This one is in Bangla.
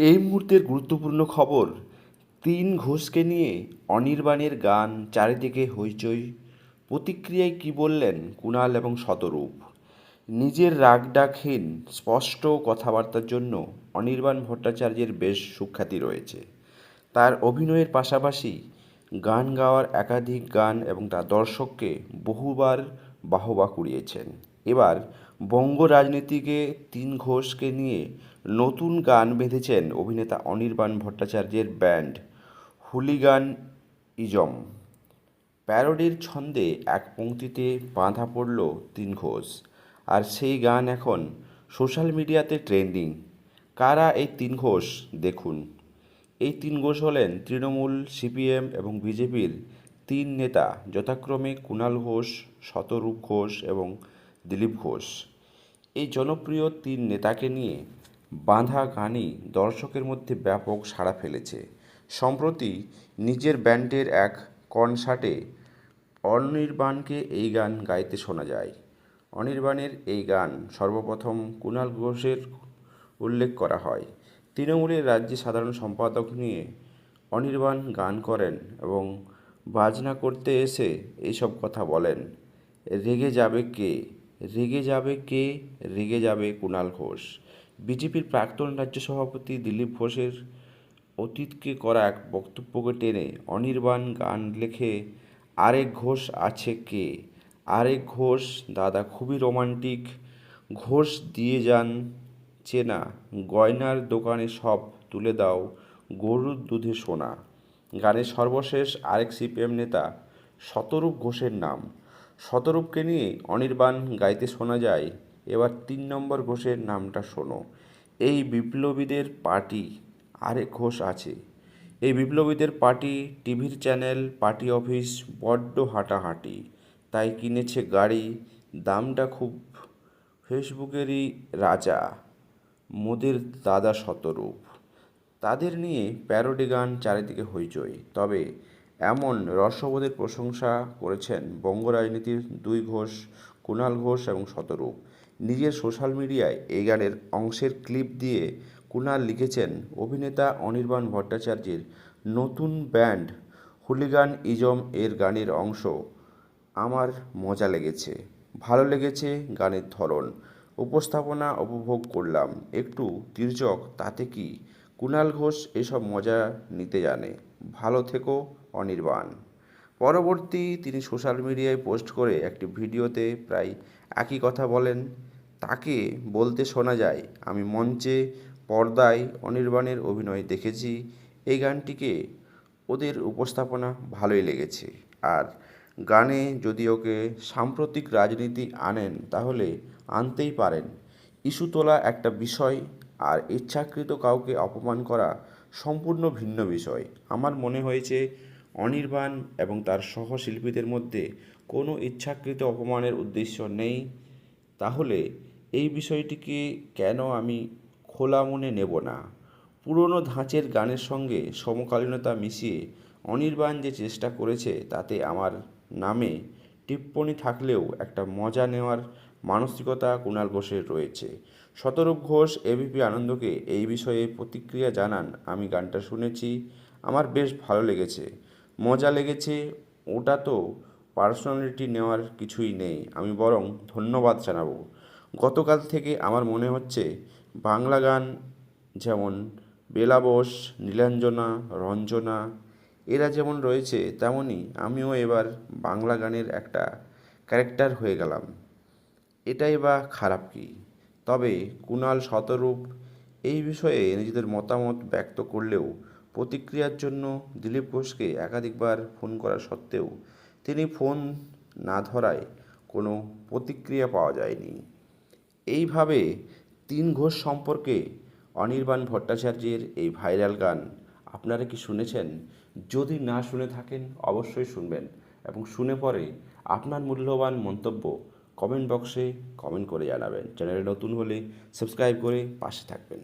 এই মুহূর্তের গুরুত্বপূর্ণ খবর, তিন ঘোষকে নিয়ে অনির্বাণের গান চারিদিকে হইচই, প্রতিক্রিয়ায় কী বললেন কুণাল এবং শতরূপ? নিজের রাগডাকহীন, স্পষ্ট কথাবার্তার জন্য অনির্বাণ ভট্টাচার্যের বেশ সুখ্যাতি রয়েছে। তার অভিনয়ের পাশাপাশি গান গাওয়ার একাধিক গান এবং তার দর্শককে বহুবার বাহবা কুড়িয়েছেন। এবার বঙ্গ রাজনীতিকে তিন ঘোষকে নিয়ে নতুন গান বেঁধেছেন অভিনেতা অনির্বাণ ভট্টাচার্যের ব্যান্ড হুলিগান ইজম। প্যারোডির ছন্দে এক পংক্তিতে বাঁধা পড়ল তিন ঘোষ। আর সেই গান এখন সোশ্যাল মিডিয়াতে ট্রেন্ডিং। কারা এই তিন ঘোষ দেখুন? এই তিন ঘোষ হলেন তৃণমূল, সিপিএম এবং বিজেপির তিন নেতা, যথাক্রমে কুণাল ঘোষ, শতরূপ ঘোষ এবং দিলীপ ঘোষ। এই জনপ্রিয় তিন নেতাকে নিয়ে বাঁধা গানই দর্শকের মধ্যে ব্যাপক সাড়া ফেলেছে। সম্প্রতি নিজের ব্যান্ডের এক কনসার্টে অনির্বাণকে এই গান গাইতে শোনা যায়। অনির্বাণের এই গান সর্বপ্রথম কুণাল ঘোষের উল্লেখ করা হয়। তৃণমূলের রাজ্যে সাধারণ সম্পাদক নিয়ে অনির্বাণ গান করেন এবং বাজনা করতে এসে এইসব কথা বলেন। রেগে যাবে কে? রেগে যাবে কে? রেগে যাবে কুণাল ঘোষ। বিজেপির প্রাক্তন রাজ্য সভাপতি দিলীপ ঘোষের অতীতকে করা এক বক্তব্যকে টেনে অনির্বাণ গান লেখে, আরেক ঘোষ আছে কে? আরেক ঘোষ, দাদা খুবই রোমান্টিক। ঘোষ দিয়ে যান চেনা, গয়নার দোকানে সব তুলে দাও, গরুর দুধে সোনা। গানের সর্বশেষ আরেক সিপিএম নেতা শতরূপ ঘোষের নাম শতরূপকে নিয়ে অনির্বাণ গাইতে শোনা যায়, এবার তিন নম্বর ঘোষের নামটা শোনো। এই বিপ্লবীদের পার্টি আরেক ঘোষ আছে। এই বিপ্লবীদের পার্টি টিভির চ্যানেল, পার্টি অফিস, বড্ড হাঁটাহাঁটি। তাই কিনেছে গাড়ি, দামটা খুব ফেসবুকেরই রাজা, মোদের দাদা শতরূপ। তাদের নিয়ে প্যারোডি গান চারিদিকে হইচই। তবে এমন রসবোধের প্রশংসা করেছেন বঙ্গ রাজনীতির দুই ঘোষ, কুণাল ঘোষ এবং শতরূপ। নিজের সোশ্যাল মিডিয়ায় এই গানের অংশের ক্লিপ দিয়ে কুণাল লিখেছেন, অভিনেতা অনির্বাণ ভট্টাচার্যের নতুন ব্যান্ড, হুলিগান ইজম এর গানের অংশ। আমার মজা লেগেছে, ভালো লেগেছে গানের ধরন। উপস্থাপনা উপভোগ করলাম। একটু তির্যক, তাতে কি? কুণাল ঘোষ এসব মজা নিতে জানে। ভালো থেকো অনির্বাণ। পরবর্তী তিনি সোশ্যাল মিডিয়ায় পোস্ট করে একটি ভিডিওতে প্রায় একই কথা বলেন, তাকে বলতে শোনা যায়, আমি মঞ্চে পর্দায় অনির্বাণের অভিনয় দেখেছি, এই গানটিকে ওদের উপস্থাপনা ভালোই লেগেছে। আর গানে যদি ওকে সাম্প্রতিক রাজনীতি আনেন, তাহলে আনতেই পারেন। ইস্যু তোলা একটা বিষয় আর ইচ্ছাকৃত কাউকে অপমান করা সম্পূর্ণ ভিন্ন বিষয়। আমার মনে হয়েছে অনির্বাণ এবং তার সহশিল্পীদের মধ্যে কোনো ইচ্ছাকৃত অপমানের উদ্দেশ্য নেই। তাহলে এই বিষয়টিকে কেন আমি খোলা মনে নেব না? পুরনো ধাঁচের গানের সঙ্গে সমকালীনতা মিশিয়ে অনির্বাণ যে চেষ্টা করেছে তাতে আমার নামে টিপ্পণী থাকলেও একটা মজা নেওয়ার মানসিকতা কুণাল ঘোষের রয়েছে। শতরূপ ঘোষ এবিপি আনন্দকে এই বিষয়ে প্রতিক্রিয়া জানান। আমি গানটা শুনেছি। আমার বেশ ভালো লেগেছে। মজা লেগেছে, ওটা তো পার্সোনালিটি নেওয়ার কিছুই নেই। আমি বরং ধন্যবাদ জানাব। গতকাল থেকে আমার মনে হচ্ছে, বাংলা গান যেমন বেলা বোস, নীলাঞ্জনা, রঞ্জনা, এরা যেমন রয়েছে, তেমনই আমিও এবার বাংলা গানের একটা ক্যারেক্টার হয়ে গেলাম। এটাই বা খারাপ কি? তবে কুণাল শতরূপ এই বিষয়ে নিজেদের মতামত ব্যক্ত করলেও প্রতিক্রিয়ার জন্য দিলীপ ঘোষকে একাধিকবার ফোন করা সত্ত্বেও তিনি ফোন না ধরায় কোনো প্রতিক্রিয়া পাওয়া যায়নি। এইভাবে তিন ঘোষ সম্পর্কে অনির্বাণ ভট্টাচার্যের এই ভাইরাল গান আপনারা কি শুনেছেন? যদি না শুনে থাকেন, অবশ্যই শুনবেন এবং শুনে পরে আপনার মূল্যবান মন্তব্য কমেন্ট বক্সে কমেন্ট করে জানাবেন। চ্যানেলে নতুন হলে সাবস্ক্রাইব করে পাশে থাকবেন।